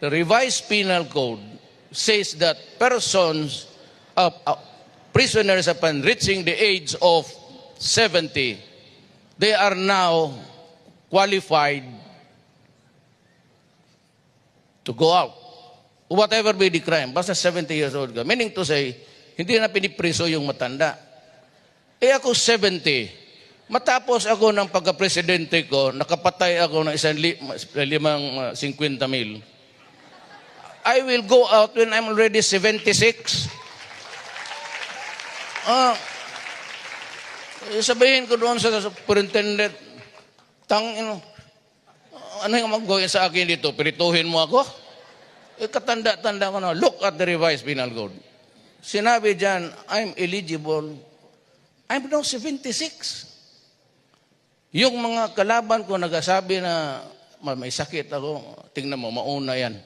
the revised penal code says that persons, uh, uh, prisoners upon reaching the age of 70, they are now qualified to go out. Whatever be the crime, basta 70 years old ka. Meaning to say, hindi na pinipriso yung matanda. Eh ako 70. Matapos ako ng pagka-presidente ko, nakapatay ako ng isang li- limang uh, 50 mil. I will go out when I'm already 76. Ah, eh, sabihin ko doon sa superintendent, tang, ino, ano yung mag sa akin dito? Pirituhin mo ako? Eh, katanda-tanda ko na, look at the revised penal code. Sinabi dyan, I'm eligible. I'm now 76. Yung mga kalaban ko nagasabi na "Ma- may sakit ako, tingnan mo, mauna yan.